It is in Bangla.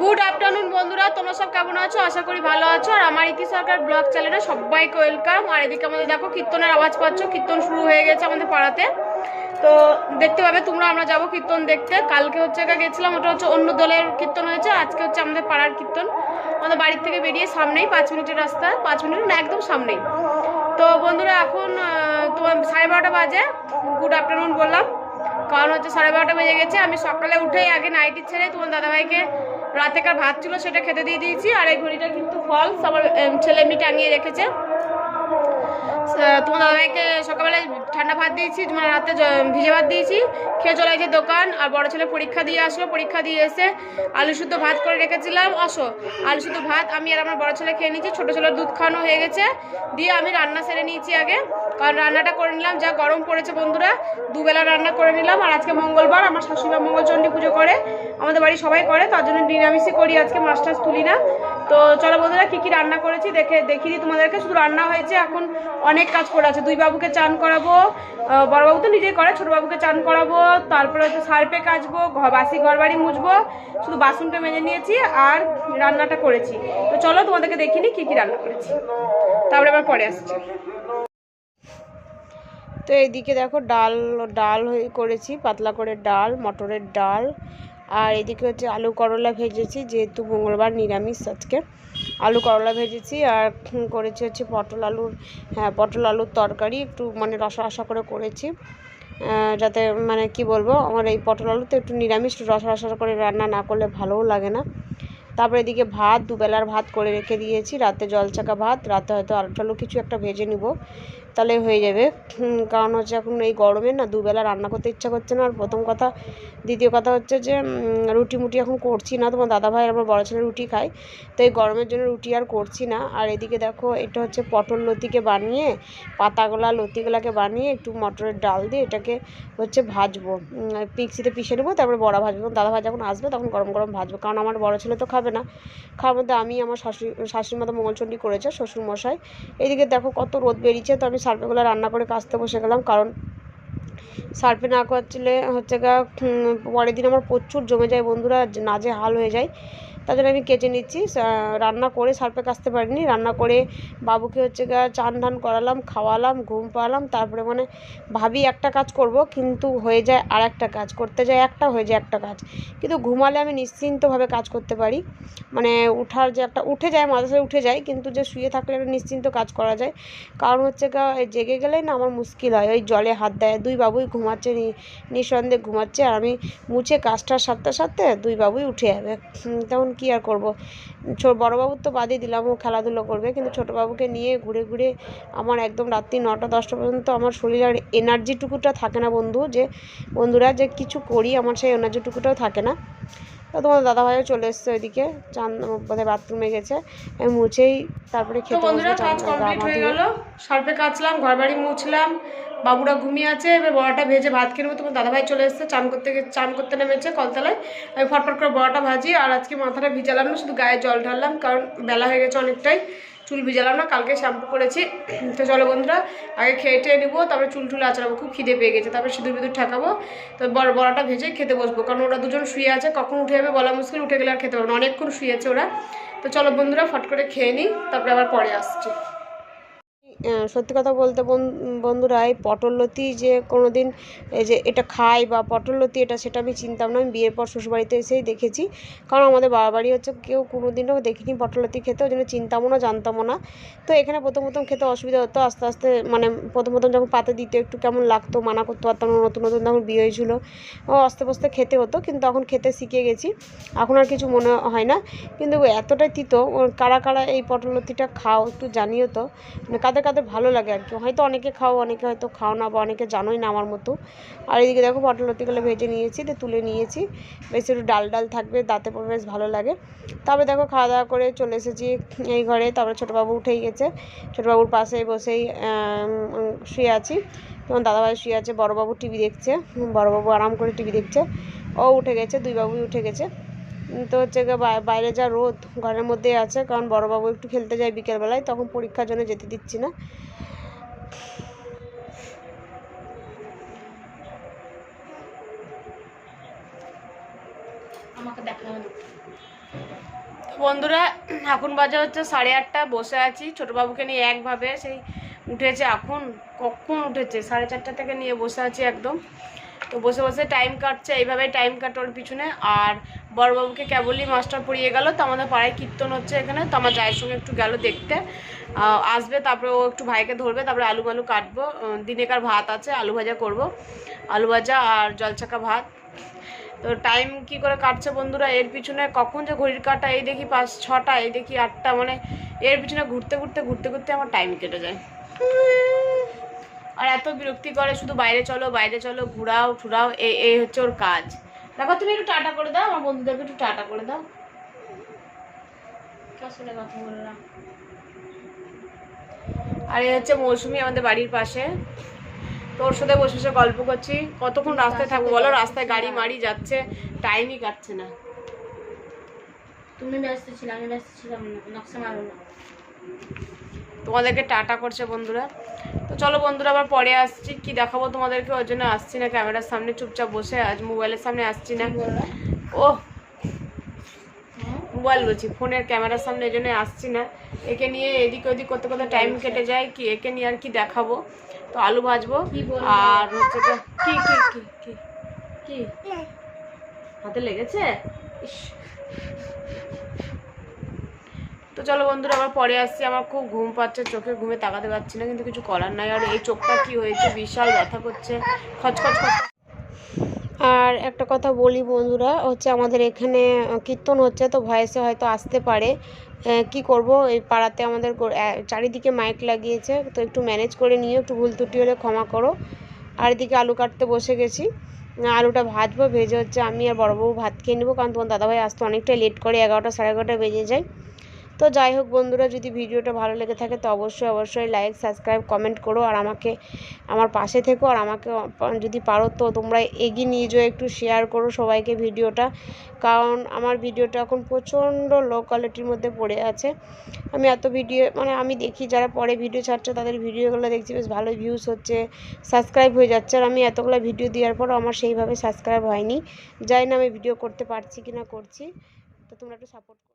গুড আফটারনুন বন্ধুরা। তোমরা সব কেমন আছো? আশা করি ভালো আছো। আর আমার ইতি সরকার ব্লগ চ্যানেলে সবাইকে ওয়েলকাম আর এদিকে আমাদের দেখো, কীর্তনের আওয়াজ পাচ্ছ। কীর্তন শুরু হয়ে গেছে আমাদের পাড়াতে। তো দেখতে পাবে, তোমরা আমরা যাব কীর্তন দেখতে। কালকে হচ্ছে একা গেছিলাম, ওটা হচ্ছে অন্য দলের কীর্তন হয়েছে। আজকে হচ্ছে আমাদের পাড়ার কীর্তন। আমাদের বাড়ির থেকে বেরিয়ে সামনেই, পাঁচ মিনিটের রাস্তা, পাঁচ মিনিট না, একদম সামনেই। তো বন্ধুরা, এখন তোমার সাড়ে বারোটা বাজে। গুড আফটারনুন বললাম। কারণ হচ্ছে সাড়ে বারোটা বেজে গেছে। আমি সকালে উঠেই আগে নাইটি ছেড়ে তোমার দাদাভাইকে রাতেকার ভাত ছিল সেটা খেতে দিয়ে দিয়েছি। আর এই ঘড়িটা কিন্তু ফলস আমার ছেলে এমনি টাঙিয়ে রেখেছে। তোমার দাদাভাইকে সকালবেলায় ঠান্ডা ভাত দিয়েছি, তোমার রাতে ভিজে ভাত দিয়েছি, খেয়ে চলে গেছে দোকান, আর বড় ছেলে পরীক্ষা দিয়ে আসলো, পরীক্ষা দিয়ে এসে আলু শুদ্ধ ভাত করে রেখেছিলাম, আসো, আলু শুদ্ধ ভাত আমি আর আমার বড় ছেলে খেয়ে নিয়েছি, ছোটো ছেলের দুধ খাওয়ানো হয়ে গেছে, দিয়ে আমি রান্না সেরে নিয়েছি আগে, কারণ রান্নাটা করে নিলাম, যা গরম পড়েছে বন্ধুরা, দুবেলা রান্না করে নিলাম, আর আজকে মঙ্গলবার, আমার শাশুড়ি মঙ্গলচণ্ডী পুজো করে, আমাদের বাড়ি সবাই করে, তার জন্য নিরামিষই করি, আজকে মাছ টাছ তুলি না তো চলো বন্ধুরা, কী কী রান্না করেছি দেখে দিই তোমাদেরকে, শুধু রান্না হয়েছে, এখন অনেক কাজ করে আছে। দুই বাবুকে চান করাবো বড়বাবু তো নিজেই করে, ছোটো বাবুকে চান করাবো, তারপরে হচ্ছে সার্পে কাচবো বাসি ঘর বাড়ি মুছবো, শুধু বাসনটা মেজে নিয়েছি আর রান্নাটা করেছি। তো চলো তোমাদেরকে দেখিনি কী কী রান্না করেছি। তারপরে আবার পরে আসছি। তো এইদিকে দেখো ডাল ডাল করেছি, পাতলা করে ডাল, মটরের ডাল আর এদিকে হচ্ছে আলু করলা ভেজেছি, যেহেতু মঙ্গলবার নিরামিষ আজকে। আলু করলা ভেজেছি আর করেছি হচ্ছে পটল আলুর হ্যাঁ পটল আলুর তরকারি। একটু মানে রসা রসা করে করেছি। যাতে মানে কি বলব, আমার এই পটল আলুতে একটু নিরামিষ রসা রসা করে রান্না না করলে ভালোও লাগে না। তারপরে এদিকে ভাত, দুবেলার ভাত করে রেখে দিয়েছি। রাতে জল চাকা ভাত, রাতে হয়তো আলু টালু কিছু একটা ভেজে নিব। তাহলে হয়ে যাবে। কারণ হচ্ছে এখন এই গরমে না দুবেলা রান্না করতে ইচ্ছা করছে না। আর প্রথম কথা দ্বিতীয় কথা হচ্ছে যে রুটি মুটি এখন করছি না। তোমার দাদাভাই আর আমার বড় ছেলে রুটি খায় তো এই গরমের জন্য রুটি আর করছি না। আর এদিকে দেখো এটা হচ্ছে পটল লতিকে বানিয়ে পাতাগুলা লতিগুলাকে বানিয়ে একটু মটরের ডাল দিয়ে এটাকে হচ্ছে ভাজবো। উম, মিক্সিতে পিষে নেব তারপরে বড়া ভাজবো। দাদা ভাই যখন আসবে তখন গরম গরম ভাজবো। কারণ আমার বড় ছেলে তো খাবে না। খাওয়ার মধ্যে আমি আমার শাশুড়ি শাশুড়ির মতো মঙ্গলচণ্ডী করেছে শ্বশুর মশাই এইদিকে দেখো কত রোদ বেরিয়েছে তো আমি সার্ফেগুলো রান্না করে কাচতে বসে গেলাম, কারণ সার্ফে না করছিলে হচ্ছে গা পরের দিন আমার প্রচুর জমে যায় বন্ধুরা নাজে হাল হয়ে যায়। তার জন্য আমি কেচে নিচ্ছি। রান্না করে সার্ফে কাচতে পারিনি। রান্না করে বাবুকে হচ্ছে চান ধান করালাম, খাওয়ালাম, ঘুম পাড়ালাম। তারপরে মানে ভাবি একটা কাজ করব, কিন্তু হয়ে যায় আর একটা কাজ। করতে যায় একটা, হয়ে যায় একটা কাজ। কিন্তু ঘুমালে আমি নিশ্চিন্তভাবে কাজ করতে পারি। মানে উঠার যে একটা, উঠে যায় মাঝে উঠে যায়, কিন্তু যে শুয়ে থাকলে একটা নিশ্চিন্ত কাজ করা যায়। কারণ হচ্ছে জেগে গেলেই না আমার মুশকিল হয়। ওই জলে হাত দেয়, দুই বাবুই ঘুমাচ্ছে নিঃসন্দেহে ঘুমাচ্ছে। আর আমি মুছে কাজটার সাথে সাথে দুই বাবুই উঠে যাবে। তখন কী আর করব? বড়োবাবুর তো বাদই দিলাম ও খেলাধুলো করবে। কিন্তু ছোটো বাবুকে নিয়ে ঘুরে ঘুরে আমার একদম রাত্রি নটা দশটা পর্যন্ত আমার শরীরের এনার্জিটুকুটা থাকে না বন্ধু যে বন্ধুরা যে কিছু করি আমার সেই এনার্জিটুকুটাও থাকে না। তো তোমার দাদাভাইও চলে এসছে ওইদিকে চান বোধহয় বাথরুমে গেছে। আমি মুছেই তারপরে খেতে বসবো চান গা মা ধুয়ে। সার্ফে কাচলাম ঘর বাড়ি মুছলাম। বাবুরা ঘুমিয়ে আছে, এবার বড়াটা ভেজে ভাত খেয়ে নেব। তোমার দাদাভাই চলে এসছে, চান করতে চান করতে নেমেছে কলতলায়। আমি ফটফট করে বড়াটা ভাজি, আর আজকে মাথাটা ভিজালাম না, শুধু গায়ে জল ঢাললাম, কারণ বেলা হয়ে গেছে অনেকটাই। চুল ভিজালাম না, কালকে শ্যাম্পু করেছি। তো চলো বন্ধুরা, আগে খেয়ে টেয়ে নেব, তারপরে চুল টুল আচড়াবো, খুব খিদে পেয়ে গেছে। তারপরে সিঁদুর বিদুর ঠেকাবো। তো বড় বড়াটা ভেজে খেতে বসবো, কারণ ওরা দুজন শুয়ে আছে, কখন উঠে যাবে বলা মুশকিল, উঠে গেলে আর খেতে পারব না। অনেকক্ষণ শুয়েছে ওরা। তো চলো বন্ধুরা, ফট করে খেয়ে নিই, তারপরে আবার পরে আসছি। সত্যি কথা বলতে বন- বন্ধুরা, এই পটল লতি যে কোনো দিন এই যে এটা খাই বা পটল লতি এটা, সেটা আমি চিনতাম না। আমি বিয়ের পর শ্বশুরবাড়িতে এসেই দেখেছি। কারণ আমাদের বাবা বাড়ি হচ্ছে কেউ কোনো দিনও দেখিনি পটল লতি খেতে, ওই জন্য চিনতামও না, জানতামও না। তো এখানে প্রথম প্রথম খেতে অসুবিধা হতো, আস্তে আস্তে মানে প্রথম প্রথম যখন পাতে দিতে, একটু কেমন লাগতো, মানা করতে পারতাম না, নতুন নতুন তখন বিয়ে হয়েছিল, ও আস্তে আস্তে খেতে হতো, কিন্তু এখন খেতে শিখে গেছি। এখন আর কিছু মনে হয় না। কিন্তু এতটাই তিতো কারা কারা এই পটল লতিটা খাও একটু জানিও তো। মানে কাদের কাদের ভালো লাগে আর কি। হয়তো অনেকে খাও, অনেকে হয়তো খাও না বা অনেকে জানোই না আমার মতো। আর এদিকে দেখো পটল লতিগুলো ভেজে নিয়েছি তো তুলে নিয়েছি। বেশ একটু ডাল ডাল থাকবে, দাঁতে পড়ে বেশ ভালো লাগে। তারপরে দেখো খাওয়া দাওয়া করে চলে এসেছি এই ঘরে। তারপরে ছোটোবাবু উঠেই গেছে। ছোটোবাবুর পাশে বসেই শুয়ে আছি। যেমন দাদাভাই শুয়ে আছে, বড়োবাবু টিভি দেখছে। বড়োবাবু আরাম করে টিভি দেখছে। ও উঠে গেছে, দুই বাবুই উঠে গেছে। তো হচ্ছে বাইরে যা রোদ ঘরের মধ্যেই আছে, কারণ বড়োবাবু একটু খেলতে যায় বিকেলবেলায়, তখন পরীক্ষার জন্য যেতে দিচ্ছি না। আমাকে বন্ধুরা, এখন বাজে হচ্ছে সাড়ে আটটা, বসে আছি। ছোটোবাবুকে নিয়ে একভাবে সেই উঠেছে, এখন কখন উঠেছে? সাড়ে চারটা থেকে নিয়ে বসে আছি একদম। তো বসে বসে টাইম কাটছে, এইভাবে টাইম কাটোর পিছনে। আর বড়বাবুকে কেবলই মাস্টার পড়িয়ে গেল। তো আমাদের পাড়ায় কীর্তন হচ্ছে এখানে। তো আমার জায়ের সঙ্গে একটু গেল দেখতে। আসবে, তারপরে ও একটু ভাইকে ধরবে। তারপরে আলু মালু কাটবো। দিনেকার ভাত আছে, আলু ভাজা করব। আলু ভাজা আর জলছাকা ভাত। তো টাইম কি করে কাটছে বন্ধুরা? এর পিছনে কখন যে ঘড়ির কাটা, এই দেখি পাঁচ ছটা, এই দেখি আটটা। মানে এর পিছনে ঘুরতে ঘুরতে ঘুরতে ঘুরতে আমার টাইম কেটে যায়। আর এত বিরক্তি করে শুধু বাইরে চলো বাইরে চলো ঘুরাও ঠুরাও এই এই হচ্ছে ওর কাজ। দেখো তুমি একটু টাটা করে দাও আমার বন্ধুদেরকে একটু টাটা করে দাও। কথা বললাম আর এই হচ্ছে মৌসুমি আমাদের বাড়ির পাশে। তোর সাথে বসে বসে গল্প করছি। কতক্ষণ রাস্তায় থাকব বলো? রাস্তায় গাড়ি মারি যাচ্ছে টাইমই কাটছে না। তুমি ব্যস্ত ছিল আমি ব্যস্ত ছিলাম না নকশা মারো না। তোমাদেরকে টাটা করছে বন্ধুরা। তো চলো বন্ধুরা আবার পরে আসছি। কি দেখাবো তোমাদেরকে? ওই জন্য আসছি না ক্যামেরার সামনে চুপচাপ বসে আজ মোবাইলের সামনে আসছি না। ও? মোবাইল বলছি ফোনের ক্যামেরার সামনে এই জন্য আসছি না। একে নিয়ে এদিক ওদিক করতে করতে টাইম কেটে যায়। কি একে নিয়ে আর কি দেখাবো? তো আলু ভাজবো? আর হচ্ছে কি কি কি কি কি? হাতে লেগেছে? ইস। তো চলো বন্ধুরা, আবার পরে আসছি। আমার খুব ঘুম পাচ্ছে, চোখে ঘুমে তাকাতে পারছি না, কিন্তু কিছু করার নাই। আর এই চোখটা কি হয়েছে? বিশাল ব্যথা করছে, খচখচ আর একটা কথা বলি বন্ধুরা, হচ্ছে আমাদের এখানে কীর্তন হচ্ছে, তো ভয়েসে হয়তো আসতে পারে। কি করব? এই পাড়াতে আমাদের চারিদিকে মাইক লাগিয়েছে, তো একটু ম্যানেজ করে নিয়ে একটু ভুল ত্রুটি হলে ক্ষমা করো। আর এদিকে আলু কাটতে বসে গেছি। আলুটা ভাজবো, ভেজে হচ্ছে আমি আর বড়বাবু ভাত খেয়ে নেব, কারণ তোমার দাদাভাই আসতে অনেকটাই লেট করে, এগারোটা সাড়ে এগারোটা বেজে যায়। তো যাই হোক বন্ধুরা, যদি ভিডিওটা ভালো লেগে থাকে তো অবশ্যই অবশ্যই লাইক সাবস্ক্রাইব কমেন্ট করো আর আমাকে, আমার পাশে থেকো আর আমাকে, যদি পারো তো তোমরা এগিয়ে নিয়ে যাও, একটু শেয়ার করো সবাইকে ভিডিওটা। কারণ আমার ভিডিওটা এখন প্রচণ্ড লো কোয়ালিটির মধ্যে পড়ে আছে। আমি এত ভিডিও মানে আমি দেখি যারা পরে ভিডিও ছাড়ছে তাদের ভিডিওগুলো দেখছি, বেশ ভালো ভিউজ হচ্ছে সাবস্ক্রাইব হয়ে যাচ্ছে। আর আমি এতগুলো ভিডিও দেওয়ার পরও আমার সেইভাবে সাবস্ক্রাইব হয়নি। যাই না আমি ভিডিও করতে পারছি কি না করছি। তো তোমরা একটু সাপোর্ট